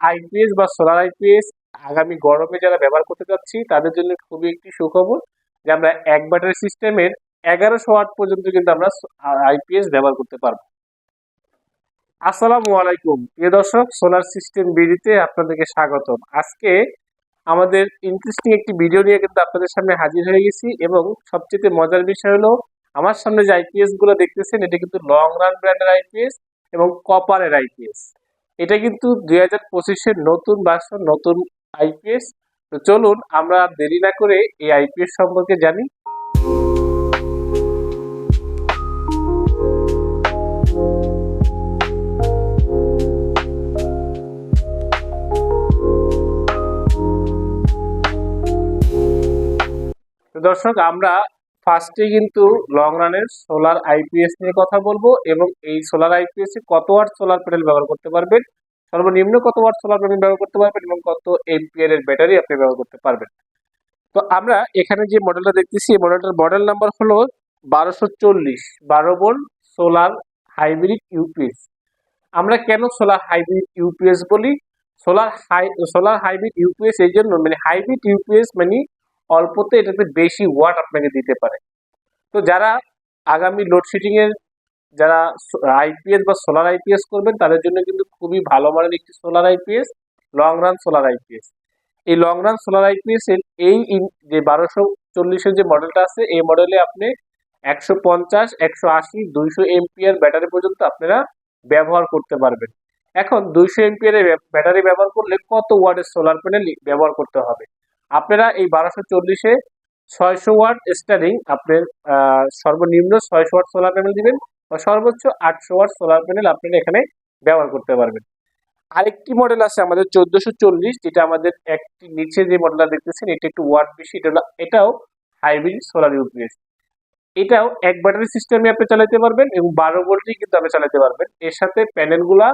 IPS বা solar IPS আগামী গরমে যারা ব্যবহার করতে যাচ্ছি, তাদের জন্য খুবই একটি সুখবর যে আমরা এক ব্যাটারি সিস্টেমের এগারোশো ওয়াট পর্যন্ত কিন্তু আমরা আইপিএস ব্যবহার করতে পারব। আসসালামু আলাইকুম। প্রিয় দর্শক, সোলার সিস্টেম বিডিতে আপনাদেরকে স্বাগতম। আজকে আমাদের ইন্টারেস্টিং একটি ভিডিও নিয়ে কিন্তু আপনাদের সামনে হাজির হয়ে গেছি এবং সবচেয়ে মজার বিষয় হলো, আমার সামনে যে আইপিএসগুলো দেখতেছেন, এটা কিন্তু লং রান ব্র্যান্ডের আইপিএস এবং কপারের আইপিএস। এটা কিন্তু দুই হাজার পঁচিশের নতুন ভার্সন নতুন আইপিএস তো চলুন, আমরা দেরি না করে এই আইপিএস সম্পর্কে জানি। দর্শক, আমরা ফার্স্টে কিন্তু লং রানের সোলার আইপিএস নিয়ে কথা বলব এবং এই সোলার আইপিএস কত ওয়াট সোলার প্যানেল ব্যবহার করতে পারবেন? সর্বনিম্ন কত ওয়াট সোলার প্যানেল ব্যবহার করতে পারবেন এবং কত এমপিআর এর ব্যাটারি আপনি ব্যবহার করতে পারবেন? তো আমরা এখানে যে মডেলটা দেখতেছি, এই মডেলটার মডেল নাম্বার হলো বারোশো চল্লিশ, বারো ভোল্ট সোলার হাইব্রিড ইউপিএস আমরা কেন সোলার হাইব্রিড ইউপিএস বলি? Solar high solar hybrid UPS এই জন্য মানে হাইব্রিড ইউপিএস মানে অল্পতে এটাতে বেশি ওয়াট আপনাকে দিতে পারে। তো যারা আগামী লোডশেডিং এর যারা আইপিএস বা সোলার আইপিএস করবেন, তাদের জন্য কিন্তু খুবই ভালো মানের একটি solar IPS long run solar IPS এই লং রান সোলার আইপিএস এর এই যে বারোশো চল্লিশের যে মডেলটা আছে, এই মডেলে আপনি একশো পঞ্চাশ, একশো আশি, দুইশো এমপিআর ব্যাটারি পর্যন্ত আপনারা ব্যবহার করতে পারবেন। এখন দুইশো এমপিআর ব্যাটারি ব্যবহার করলে কত ওয়ার্ডের সোলার প্যানেল ব্যবহার করতে হবে? আপনারা এই বারোশো চল্লিশে ছয়শো ওয়াট স্টারিং আপনার সর্বনিম্ন ছয়শো ওয়াট সোলার প্যানেল দিবেন বা সর্বোচ্চ আটশো ওয়াট সোলার প্যানেল আপনারা এখানে ব্যবহার করতে পারবেন। আরেকটি মডেল আছে আমাদের চোদ্দশো চল্লিশ, যেটা আমাদের একটি নিচে যে মডেলটা দেখতেছেন, এটা একটু ওয়াট বেশি, এটা হলো, এটাও হাইব্রিড সোলার ইউপিএস এটাও এক ব্যাটারি সিস্টেমে আপনি চালাতে পারবেন এবং বারো ভোল্টই কিন্তু আপনি চালাতে পারবেন। এর সাথে প্যানেলগুলা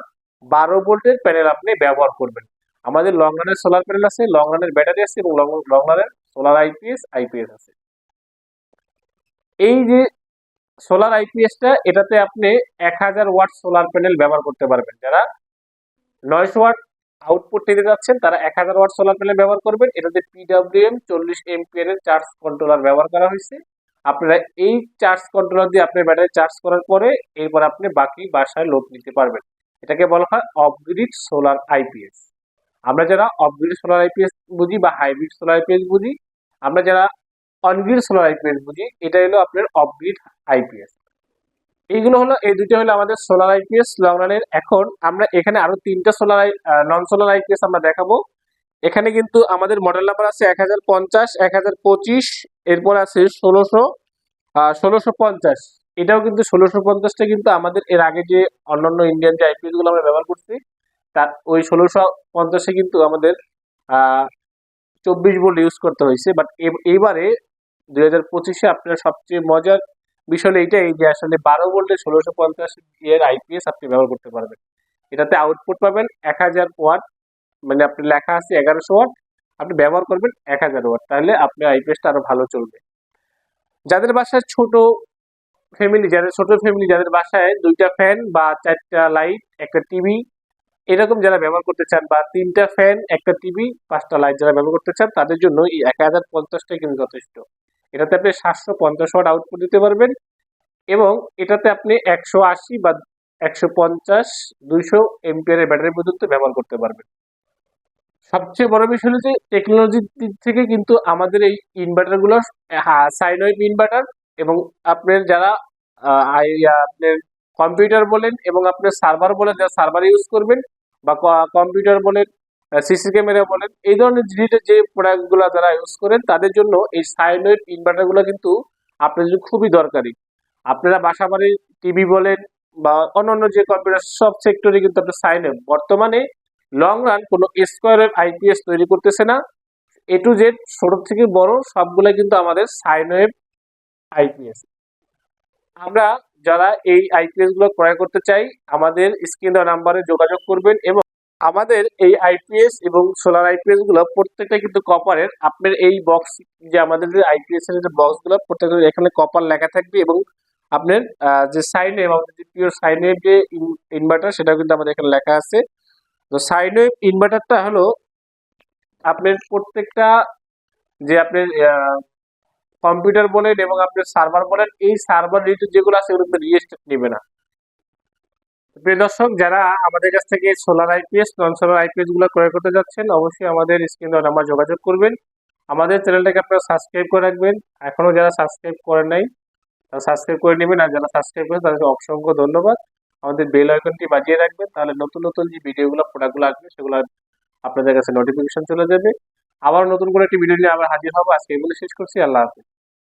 বারো ভোল্টের প্যানেল আপনি ব্যবহার করবেন। আমাদের লং রানের সোলার প্যানেল আছে লং রানের ব্যাটারি আছে এবং লং রানের সোলার আইপিএস আইপিএস আছে। এই যে সোলার আইপিএসটা এটাতে আপনি এক হাজার ওয়াট সোলার প্যানেল ব্যবহার করতে পারবেন। যারা নয়শো ওয়াট আউটপুট নিতে যাচ্ছেন, তারা এক হাজার ওয়াট সোলার প্যানেল ব্যবহার করবেন। এটাতে পিডব্লিউএম চল্লিশ এমপিএর এর চার্জ কন্ট্রোলার ব্যবহার করা হয়েছে। আপনারা এই চার্জ কন্ট্রোলার দিয়ে আপনার ব্যাটারি চার্জ করার পরে এরপর আপনি বাকি বাসায় লোড নিতে পারবেন। এটাকে বলা হয় অফগ্রিড সোলার আইপিএস আমরা যারা অফগ্রিড সোলার আইপিএস বুঝি বা হাইব্রিড সোলার আইপিএস বুঝি, আমরা যারা অনগ্রিড সোলার আইপিএস বুঝি, এটা হলো আপনার অফগ্রিড আইপিএস এইগুলো হলো, এই দুটো হলো আমাদের সোলার আইপিএস লং রানের এখন আমরা এখানে আরও তিনটা সোলার নন সোলার আইপিএস আমরা দেখাবো। এখানে কিন্তু আমাদের মডেল নাম্বার আছে এক হাজার পঞ্চাশ, এক হাজার পঁচিশ, এরপর আছে ষোলোশো ষোলোশো পঞ্চাশ। এটাও কিন্তু ষোলোশো পঞ্চাশটা কিন্তু আমাদের এর আগে যে অন্যান্য ইন্ডিয়ান যে আইপিএসগুলো আমরা ব্যবহার করছি তার ওই ষোলোশো পঞ্চাশে কিন্তু আমাদের চব্বিশ ভোল্ট ইউজ করতে হয়েছে। বাট এইবারে দুই হাজার পঁচিশে আপনার সবচেয়ে মজার বিষয় এইটাই যে আসলে বারো ভোল্টের ষোলোশো পঞ্চাশ এর আইপিএস আপনি ব্যবহার করতে পারবেন। এটাতে আউটপুট পাবেন এক হাজার ওয়াট মানে আপনি লেখা আছে এগারোশো ওয়াট, আপনি ব্যবহার করবেন এক হাজার ওয়াট। তাহলে আপনার আইপিএসটা আরও ভালো চলবে। যাদের বাসায় ছোট ফ্যামিলি যাদের ছোট ফ্যামিলি যাদের বাসায় দুইটা ফ্যান বা চারটা লাইট একটা টিভি এরকম যারা ব্যবহার করতে চান বা তিনটা ফ্যান, একটা টিভি, পাঁচটা লাইট যারা ব্যবহার করতে চান, তাদের জন্য এই এক হাজার পঞ্চাশটাই কিন্তু যথেষ্ট। এটাতে আপনি সাতশো পঞ্চাশ ওয়াট আউটপুট দিতে পারবেন এবং এটাতে আপনি একশো আশি বা একশো পঞ্চাশ, দুইশো এমপিআর এর ব্যাটারি পর্যন্ত ব্যবহার করতে পারবেন। সবচেয়ে বড় বিষয় হলো যে টেকনোলজির দিক থেকে কিন্তু আমাদের এই ইনভার্টারগুলো সাইনওয়েভ ইনভার্টার এবং আপনার যারা আপনার কম্পিউটার বলেন এবং আপনার সার্ভার বলেন, যারা সার্ভার ইউজ করবেন বা কম্পিউটার বলেন সিসি ক্যামেরা বলেন, এই ধরনের রিলেটেড যে প্রোডাক্টগুলো যারা ইউজ করেন, তাদের জন্য এই সাইনওয়েভ ইনভার্টারগুলো কিন্তু আপনার জন্য খুবই দরকারি। আপনারা বাসা বাড়ির টিভি বলেন বা অন্যান্য যে কম্পিউটার সব সেক্টরে কিন্তু আপনার সাইনওয়েভ বর্তমানে লং রান কোনো স্কোয়ার আইপিএস তৈরি করতেছে না। এ টু জেড ছোট থেকে বড় সবগুলো কিন্তু আমাদের সাইনওয়েভ আইপিএস আমরা যারা এই আইপিএসগুলো ক্রয় করতে চাই, আমাদের স্ক্রিন নাম্বারে যোগাযোগ করবেন এবং আমাদের এই আইপিএস এবং সোলার আইপিএসগুলো প্রত্যেকটা কিন্তু কপারের আপনার এই বক্স যে আমাদের যে আইপিএস এর যে বক্সগুলো, প্রত্যেকটা এখানে কপার লেখা থাকবে এবং আপনার যে সাইন ওয়েভ আমাদের যে পিওর সাইন ওয়েভ যে ইনভার্টার সেটাও কিন্তু আমাদের এখানে লেখা আছে। তো সাইন ওয়েভ ইনভার্টারটা হলো আপনার প্রত্যেকটা যে আপনার কম্পিউটার বলেন এবং আপনার সার্ভার বলেন, এই সার্ভার রিলেটেড যেগুলো আছে এগুলো কিন্তু রিয়েস্টেট নেবে না। প্রিয় দর্শক, যারা আমাদের কাছ থেকে সোলার আইপিএস নন সোলার আইপিএসগুলো ক্রয় করতে যাচ্ছেন, অবশ্যই আমাদের স্ক্রিনে নাম্বার যোগাযোগ করবেন। আমাদের চ্যানেলটাকে আপনারা সাবস্ক্রাইব করে রাখবেন। এখনও যারা সাবস্ক্রাইব করেন নাই, তারা সাবস্ক্রাইব করে নেবেন আর যারা সাবস্ক্রাইব করেন, তাদেরকে অসংখ্য ধন্যবাদ। আমাদের বেল আইকনটি বাজিয়ে রাখবেন, তাহলে নতুন নতুন যে ভিডিওগুলো প্রোডাক্টগুলো আসবে, সেগুলো আপনাদের কাছে নোটিফিকেশন চলে যাবে। আবার নতুন করে একটি ভিডিও নিয়ে আবার হাজির হব। আজকে এগুলো শেষ করছি। আল্লাহ হাফিজ।